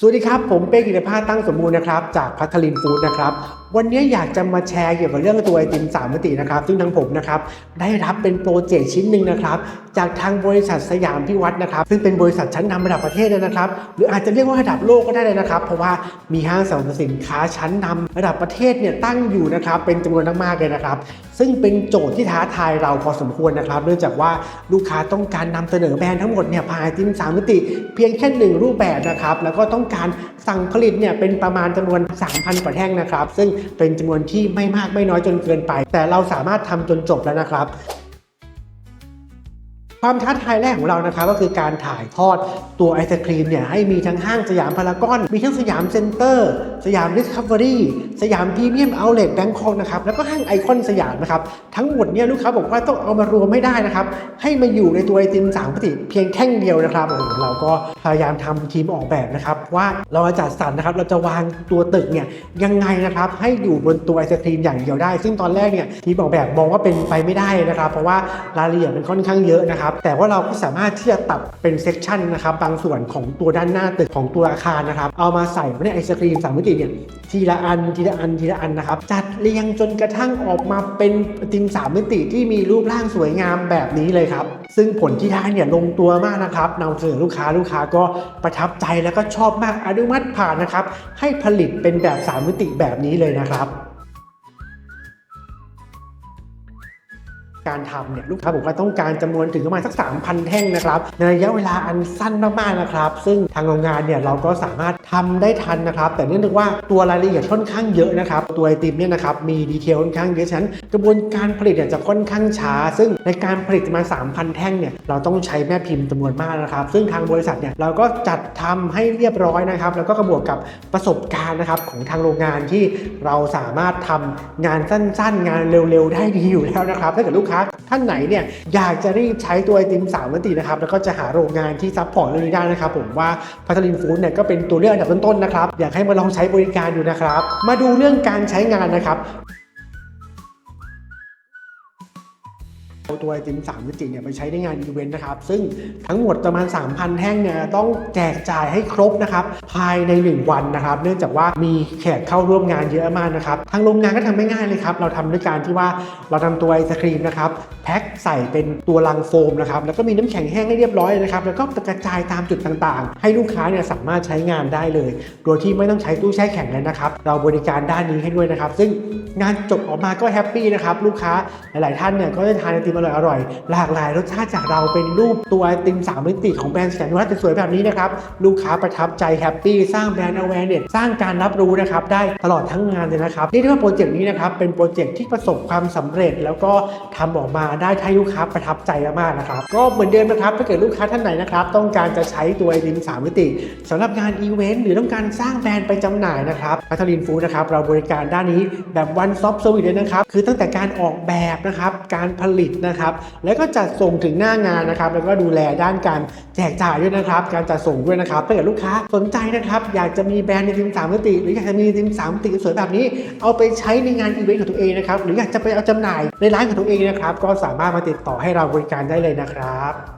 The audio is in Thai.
สวัสดีครับ ผมเป้กิตภาตั้งสมบูรณ์นะครับ จากพัทลินฟู้ดนะครับวันนี้อยากจะมาแชร์เกี่ยวกับเรื่องตัวไอติมสามมิตินะครับ ซึ่งทางผมนะครับได้รับเป็นโปรเจกต์ชิ้นหนึ่งนะครับ จากทางบริษัทสยามพิวัฒน์นะครับ ซึ่งเป็นบริษัทชั้นนำระดับประเทศเลยนะครับ หรืออาจจะเรียกว่าระดับโลกก็ได้เลยนะครับ เพราะว่ามีห้างสรรพสินค้าชั้นนำระดับประเทศเนี่ยตั้งอยู่นะครับ เป็นจำนวนมากๆเลยนะครับ ซึ่งเป็นโจทย์ที่ท้าทายเราพอสมควรนะครับ เนื่องจากว่าลูกค้าต้องการนำเสนอแบรนด์ทั้งหมดเนี่ยผ่านไอติมสามมิติ เพียงแค่หนึ่งรูปแบบนะครับแล้วก็ต้องการ สั่งผลิตเนี่ยเป็นประมาณจำนวน 3,000 กว่าแท่งนะครับ ซึ่งเป็นจำนวนที่ไม่มากไม่น้อยจนเกินไป แต่เราสามารถทำจนจบแล้วนะครับ ความท้าทายแรกของเรานะครับก็คือการถ่ายทอดตัวไอศครีมเนี่ยให้มีทั้งห้างสยามพารากอน มีทั้งสยามเซ็นเตอร์ สยามดิสคัฟเวอรี่สยามพรีเมียมเอาเลทแบงคอกนะครับแล้วก็ห้างไอคอนสยามนะครับทั้งหมดเนี่ยลูกค้าบอกว่าต้องเอามารวมไม่ได้นะครับให้มาอยู่ในตัวไอติมสามมิติเพียงแท่งเดียวนะครับโอ้โหเราก็พยายามทำทีมออกแบบนะครับว่าเราจะจัดสรรนะครับเราจะวางตัวตึกเนี่ยยังไงนะครับให้อยู่บนตัวไอศครีมอย่างเดียวได้ ซึ่งตอนแรกเนี่ยทีมออกแบบมองว่าเป็นไปไม่ได้นะครับ เพราะว่ารายละเอียดมันค่อนข้างเยอะนะครับแต่ว่าเราก็สามารถที่จะตัดเป็นเซกชันนะครับ บางส่วนของตัวด้านหน้าตึกของตัวอาคารนะครับ เอามาใส่ไว้ในไอศครีมสามมิติเนี่ยทีละอันทีละอันทีละอันนะครับ จัดเรียงจนกระทั่งออกมาเป็นติมสามมิติที่มีรูปร่างสวยงามแบบนี้เลยครับ ซึ่งผลที่ได้เนี่ยลงตัวมากนะครับนำเสนอลูกค้าลูกค้าก็ประทับใจแล้วก็ชอบมากอนุมัติผ่านนะครับ ให้ผลิตเป็นแบบสามมิติแบบนี้เลยนะครับ การทำเนี่ยลูกค้าบอกว่าต้องการจำนวนถึงประมาณสัก 3,000 แท่งนะครับในระยะเวลาอันสั้นมากๆนะครับซึ่งทางโรงงานเนี่ยเราก็สามารถทำได้ทันนะครับ แต่เนื่องจากว่าตัวรายละเอียดค่อนข้างเยอะนะครับตัวไอติมเนี่ยนะครับมีดีเทลค่อนข้างเยอะฉะนั้นกระบวนการผลิตเนี่ยจะค่อนข้างช้า ซึ่งในการผลิตมา 3,000 แท่งเนี่ยเราต้องใช้แม่พิมพ์จำนวนมากนะครับ ซึ่งทางบริษัทเนี่ยเราก็จัดทำให้เรียบร้อยนะครับ แล้วก็กระบวกกับประสบการณ์นะครับของทางโรงงานที่เราสามารถทำงานสั้น ๆ งานเร็วๆ ได้ดีอยู่แล้วนะครับถ้าเกิดลูกค้าท่านไหนเนี่ยอยากจะรีบใช้ตัวไอติมสามมิตินะครับแล้วก็จะหาโรงงานที่ซัพพอร์ตเรื่องนี้ได้นะครับผมว่าพัทลินฟู้ดเนี่ยก็เป็นตัวเลือกอันดับต้นๆนะครับอยากให้มาลองใช้บริการดูนะครับ มาดูเรื่องการใช้งานนะครับ ตัวไอติม3มิติเนี่ยไปใช้ในงานอีเวนต์นะครับ ซึ่งทั้งหมดประมาณ 3,000 แท่งเนี่ยต้องแจกจ่ายให้ครบนะครับ ภายใน 1 วันนะครับ เนื่องจากว่ามีแขกเข้าร่วมงานเยอะมากนะครับ ทางโรงงานก็ทำไม่ง่ายเลยครับ เราทำด้วยการที่ว่าเราทำตัวไอศครีมนะครับแพ็คใส่เป็นตัวลังโฟมนะครับแล้วก็มีน้ำแข็งแห้งให้เรียบร้อยนะครับ แล้วก็กระจายตามจุดต่างๆ ให้ลูกค้าเนี่ยสามารถใช้งานได้เลย โดยที่ไม่ต้องใช้ตู้แช่แข็งเลยนะครับ เราบริการด้านนี้ให้ด้วยนะครับ ซึ่ง งานจบออกมาก็แฮปปี้นะครับลูกค้าหลาย ๆ ท่านเนี่ยก็ได้ทานไอติมอร่อยอร่อยๆหลากหลายรสชาติจากเราเป็นรูปตัวไอติมสามมิติของแบรนด์แสนวัฒน์สวยแบบนี้นะครับลูกค้าประทับใจแฮปปี้สร้างแบรนด์ awareness สร้างการรับรู้นะครับได้ตลอดทั้งงานเลยนะครับเรียกได้ว่าโปรเจกต์นี้นะครับเป็นโปรเจกต์ที่ประสบความสำเร็จ แล้วก็ทำออกมาได้ให้ลูกค้าประทับใจมากๆนะครับก็เหมือนเดิมนะครับถ้าเกิดลูกค้าท่านไหนนะครับต้องการจะใช้ตัวไอติมสามมิติสำหรับงานอีเวนต์หรือต้องการสร้างแบรนด์ไปจำหน่ายนะครับพัทลินฟู้ดนะครับเราบริการด้านนี้แบบ one stop service เลยนะครับ คือตั้งแต่การออกแบบนะครับ การผลิตนะครับ แล้วก็จัดส่งถึงหน้างานนะครับ แล้วก็ดูแลด้านการแจกจ่ายด้วยนะครับ การจัดส่งด้วยนะครับถ้าเกิดลูกค้าสนใจนะครับ อยากจะมีแบรนด์ในทีมสามมิติ หรืออยากจะมีทีมสามมิติสวยแบบนี้ เอาไปใช้ในงานอีเวนต์ของตัวเองนะครับ หรืออยากจะไปเอาจำหน่ายในร้านของตัวเองนะครับ ก็สามารถมาติดต่อให้เราบริการได้เลยนะครับ